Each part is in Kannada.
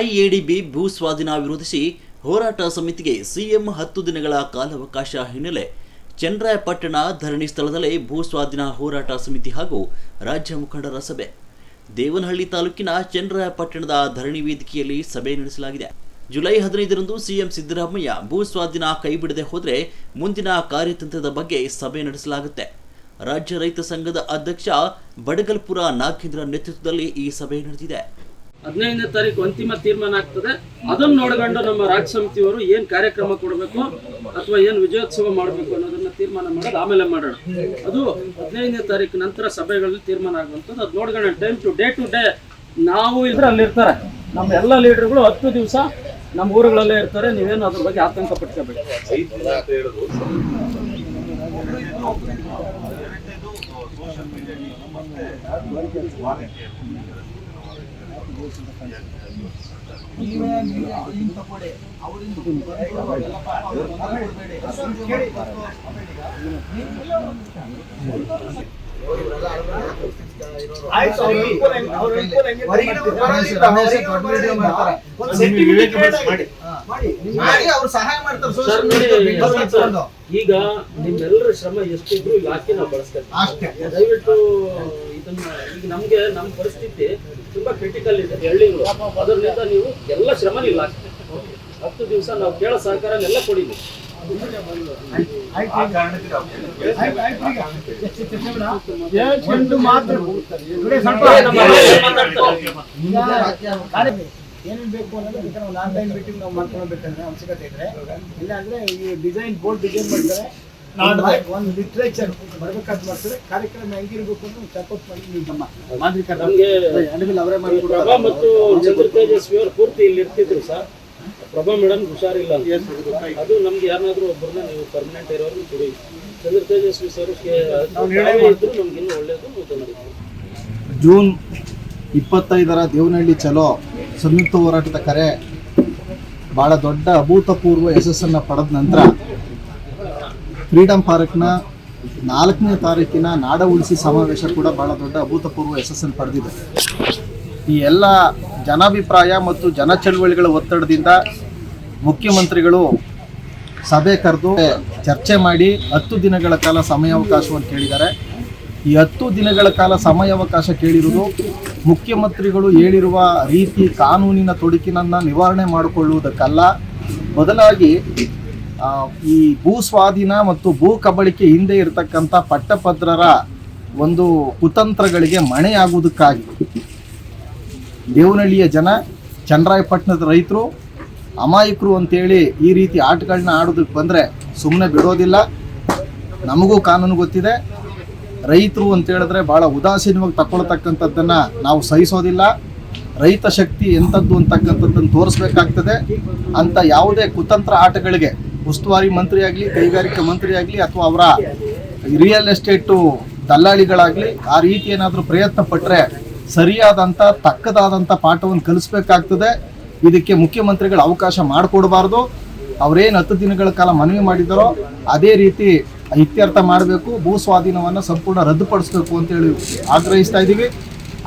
ಐಎಡಿಬಿ ಭೂ ಸ್ವಾಧೀನ ವಿರೋಧಿಸಿ ಹೋರಾಟ ಸಮಿತಿಗೆ ಸಿಎಂ ಹತ್ತು ದಿನಗಳ ಕಾಲಾವಕಾಶ ಹಿನ್ನೆಲೆ ಚನ್ನರಾಯಪಟ್ಟಣ ಧರಣಿ ಸ್ಥಳದಲ್ಲಿ ಭೂ ಸ್ವಾಧೀನ ಹೋರಾಟ ಸಮಿತಿ ಹಾಗೂ ರಾಜ್ಯ ಮುಖಂಡರ ಸಭೆ. ದೇವನಹಳ್ಳಿ ತಾಲೂಕಿನ ಚನ್ನರಾಯಪಟ್ಟಣದ ಧರಣಿ ವೇದಿಕೆಯಲ್ಲಿ ಸಭೆ ನಡೆಸಲಾಗಿದೆ. ಜುಲೈ ಹದಿನೈದರಂದು ಸಿಎಂ ಸಿದ್ದರಾಮಯ್ಯ ಭೂ ಸ್ವಾಧೀನ ಕೈಬಿಡದೆ ಹೋದರೆ ಮುಂದಿನ ಕಾರ್ಯತಂತ್ರದ ಬಗ್ಗೆ ಸಭೆ ನಡೆಸಲಾಗುತ್ತೆ. ರಾಜ್ಯ ರೈತ ಸಂಘದ ಅಧ್ಯಕ್ಷ ಬಡಗಲ್ಪುರ ನಾಗೇಂದ್ರ ನೇತೃತ್ವದಲ್ಲಿ ಈ ಸಭೆ ನಡೆದಿದೆ. ಹದಿನೈದನೇ ತಾರೀಕು ಅಂತಿಮ ತೀರ್ಮಾನ ಆಗ್ತದೆ. ಅದನ್ನ ನೋಡ್ಕೊಂಡು ನಮ್ಮ ರಾಜ್ಯ ಸಮಿತಿಯವರು ಏನು ಕಾರ್ಯಕ್ರಮ ಕೊಡಬೇಕು ಅಥವಾ ಏನು ವಿಜಯೋತ್ಸವ ಮಾಡಬೇಕು ಅನ್ನೋದನ್ನ ತೀರ್ಮಾನ ಮಾಡೋದು ಆಮೇಲೆ ಮಾಡೋಣ. ಅದು ಹದಿನೈದನೇ ತಾರೀಕು ನಂತರ ಸಭೆಗಳಲ್ಲಿ ತೀರ್ಮಾನ ಆಗುವಂಥದ್ದು. ಅದು ನೋಡ್ಕೊಂಡು time to day to day ನಾವು ಇದ್ರೆ ಅಲ್ಲಿರ್ತಾರೆ. ನಮ್ಮ ಎಲ್ಲ ಲೀಡರ್ಗಳು ಹತ್ತು ದಿವಸ ನಮ್ಮ ಊರುಗಳಲ್ಲೇ ಇರ್ತಾರೆ. ನೀವೇನು ಅದ್ರ ಬಗ್ಗೆ ಆತಂಕ ಪಡ್ಕೋಬೇಕು ಮಾಡಿ ಅವ್ರು ಸಹಾಯ ಮಾಡ್ತಾರೆ ಈಗ ನಿಮ್ಮೆಲ್ಲರ ಶ್ರಮ ಎಷ್ಟಿದ್ರು ಯಾಕೆ ನಾವು ಬಳಸ್ತೇವೆ ದಯವಿಟ್ಟು ಇದನ್ನ ಈಗ ನಮ್ಗೆ ನಮ್ಮ ಪರಿಸ್ಥಿತಿ ತುಂಬಾ ಕ್ರಿಟಿಕಲ್ ಇದೆ. ಹಳ್ಳಿಗಳು ಅದರಿಂದ ನೀವು ಎಲ್ಲ ಶ್ರಮ ನೀವು ಹಾಕ್ತೀವಿ ಹತ್ತು ದಿವಸ ನಾವು ಕೇಳೋ ಸಹಕಾರ ಎಲ್ಲ ಕೊಡಿದ್ವಿ. ಏನೇನು ಬೇಕು ಅನ್ನೋದು ನಾವು ಆನ್ಲೈನ್ ಮೀಟಿಂಗ್ ನಾವು ಮಾಡ್ಕೊಳ್ಬೇಕಂದ್ರೆ ಅವಶ್ಯಕತೆ ಇದ್ರೆ. ಇಲ್ಲ ಅಂದ್ರೆ ಈ ಡಿಸೈನ್ ಬೋರ್ಡ್ ಡಿಸೈನ್ ಮಾಡ್ತಾರೆ. ಒಂದು ಲಿಟ್ರೇಚರ್ ಬರ್ಬೇಕಾದ್ ಮಾಡ್ತಾರೆ ಕಾರ್ಯಕ್ರಮ ಹೆಂಗಿರ್ಬೇಕು ಅಂತ ಚರ್ಕೋಟ್ ಮಾಡಿ ನೀವು ನಮ್ಮ ಅವರೇ ಪ್ರಭಾ ಮತ್ತು ಚಂದ್ರ ತೇಜಸ್ವಿ ಅವರು ಪೂರ್ತಿ ಇಲ್ಲಿ ಇರ್ತಿದ್ರು ಸರ್. ಪ್ರಭಾ ಮೇಡಮ್ ಹುಷಾರಿಲ್ಲ ಅಂತ. ಅದು ನಮ್ಗೆ ಯಾರನ್ನಾದ್ರೂ ಒಬ್ಬರನ್ನ ನೀವು ಪರ್ಮನೆಂಟ್ ಇರೋರು ಕೊಡಿ. ಚಂದ್ರ ತೇಜಸ್ವಿ ಸರ್ ಇದ್ರು ನಮ್ಗೆ ಇನ್ನು ಒಳ್ಳೇದು. ಜೂನ್ ಇಪ್ಪತ್ತೈದರ ದೇವನಹಳ್ಳಿ ಚಲೋ. ಸಂಯುಕ್ತ ಹೋರಾಟದ ಕರೆ. ಭಾಳ ದೊಡ್ಡ ಅಭೂತಪೂರ್ವ ಯಶಸ್ಸನ್ನು ಪಡೆದ ನಂತರ ಫ್ರೀಡಮ್ ಪಾರ್ಕ್ನ ನಾಲ್ಕನೇ ತಾರೀಕಿನ ನಾಡ ಉಳಿಸಿ ಸಮಾವೇಶ ಕೂಡ ಬಹಳ ದೊಡ್ಡ ಅಭೂತಪೂರ್ವ ಯಶಸ್ಸನ್ನು ಪಡೆದಿದೆ. ಈ ಎಲ್ಲ ಜನಾಭಿಪ್ರಾಯ ಮತ್ತು ಜನ ಚಳವಳಿಗಳ ಒತ್ತಡದಿಂದ ಮುಖ್ಯಮಂತ್ರಿಗಳು ಸಭೆ ಕರೆದು ಚರ್ಚೆ ಮಾಡಿ ಹತ್ತು ದಿನಗಳ ಕಾಲ ಸಮಯಾವಕಾಶವನ್ನು ಕೇಳಿದ್ದಾರೆ. ಈ ಹತ್ತು ದಿನಗಳ ಕಾಲ ಸಮಯಾವಕಾಶ ಕೇಳಿರುವುದು ಮುಖ್ಯಮಂತ್ರಿಗಳು ಹೇಳಿರುವ ರೀತಿ ಕಾನೂನಿನ ತೊಡಕಿನನ್ನು ನಿವಾರಣೆ ಮಾಡಿಕೊಳ್ಳುವುದಕ್ಕಲ್ಲ. ಬದಲಾಗಿ ಈ ಭೂ ಸ್ವಾಧೀನ ಮತ್ತು ಭೂ ಕಬಳಿಕೆ ಹಿಂದೆ ಇರತಕ್ಕಂಥ ಪಟ್ಟಭದ್ರರ ಒಂದು ಕುತಂತ್ರಗಳಿಗೆ ಮಣೆಯಾಗುವುದಕ್ಕಾಗಿ ದೇವನಹಳ್ಳಿಯ ಜನ ಚನ್ನರಾಯಪಟ್ಟಣದ ರೈತರು, ಅಮಾಯಕರು ಅಂತೇಳಿ ಈ ರೀತಿ ಆಟಗಳನ್ನ ಆಡೋದಕ್ಕೆ ಬಂದರೆ ಸುಮ್ಮನೆ ಬಿಡೋದಿಲ್ಲ. ನಮಗೂ ಕಾನೂನು ಗೊತ್ತಿದೆ. ರೈತರು ಅಂತ ಹೇಳಿದ್ರೆ ಭಾಳ ಉದಾಸೀನವಾಗಿ ತಗೊಳ್ತಕ್ಕಂಥದ್ದನ್ನು ನಾವು ಸಹಿಸೋದಿಲ್ಲ. ರೈತ ಶಕ್ತಿ ಎಂಥದ್ದು ಅಂತಕ್ಕಂಥದ್ದನ್ನು ತೋರಿಸ್ಬೇಕಾಗ್ತದೆ. ಅಂತ ಯಾವುದೇ ಕುತಂತ್ರ ಆಟಗಳಿಗೆ ಉಸ್ತುವಾರಿ ಮಂತ್ರಿ ಆಗಲಿ ಕೈಗಾರಿಕಾ ಮಂತ್ರಿ ಆಗಲಿ ಅಥವಾ ಅವರ ರಿಯಲ್ ಎಸ್ಟೇಟು ದಲ್ಲಾಳಿಗಳಾಗಲಿ, ಆ ರೀತಿ ಏನಾದರೂ ಪ್ರಯತ್ನ ಪಟ್ಟರೆ ಸರಿಯಾದಂಥ ತಕ್ಕದಾದಂಥ ಪಾಠವನ್ನು ಕಲಿಸ್ಬೇಕಾಗ್ತದೆ. ಇದಕ್ಕೆ ಮುಖ್ಯಮಂತ್ರಿಗಳು ಅವಕಾಶ ಮಾಡಿಕೊಡಬಾರ್ದು. ಅವರೇನು ಹತ್ತು ದಿನಗಳ ಕಾಲ ಮನವಿ ಮಾಡಿದ್ದಾರೋ, ಅದೇ ರೀತಿ ಇತ್ಯರ್ಥ ಮಾಡಬೇಕು. ಭೂ ಸ್ವಾಧೀನವನ್ನು ಸಂಪೂರ್ಣ ರದ್ದುಪಡಿಸಬೇಕು ಅಂತೇಳಿ ಆಗ್ರಹಿಸ್ತಾ ಇದ್ದೀವಿ.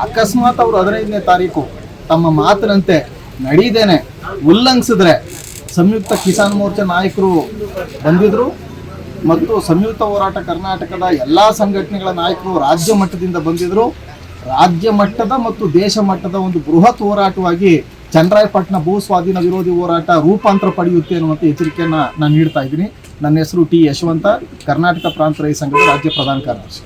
ಅಕಸ್ಮಾತ್ ಅವರು ಹದಿನೈದನೇ ತಾರೀಕು ತಮ್ಮ ಮಾತಿನಂತೆ ನಡೀದೇನೆ ಉಲ್ಲಂಘಿಸಿದ್ರೆ ಸಂಯುಕ್ತ ಕಿಸಾನ್ ಮೋರ್ಚಾ ನಾಯಕರು ಬಂದಿದ್ರು ಮತ್ತು ಸಂಯುಕ್ತ ಹೋರಾಟ ಕರ್ನಾಟಕದ ಎಲ್ಲ ಸಂಘಟನೆಗಳ ನಾಯಕರು ರಾಜ್ಯ ಮಟ್ಟದಿಂದ ಬಂದಿದ್ರು. ರಾಜ್ಯ ಮಟ್ಟದ ಮತ್ತು ದೇಶ ಮಟ್ಟದ ಒಂದು ಬೃಹತ್ ಹೋರಾಟವಾಗಿ ಚಂದ್ರಾಯಪಟ್ಟಣ ಭೂ ಸ್ವಾಧೀನ ವಿರೋಧಿ ಹೋರಾಟ ರೂಪಾಂತರ ಪಡೆಯುತ್ತೆ ಅನ್ನುವಂಥ ಎಚ್ಚರಿಕೆಯನ್ನು ನಾನು ನೀಡ್ತಾ ಇದ್ದೀನಿ. ನನ್ನ ಹೆಸರು ಟಿ ಯಶವಂತ. ಕರ್ನಾಟಕ ಪ್ರಾಂತ ರೈತ ಸಂಘದ ರಾಜ್ಯ ಪ್ರಧಾನ ಕಾರ್ಯದರ್ಶಿ.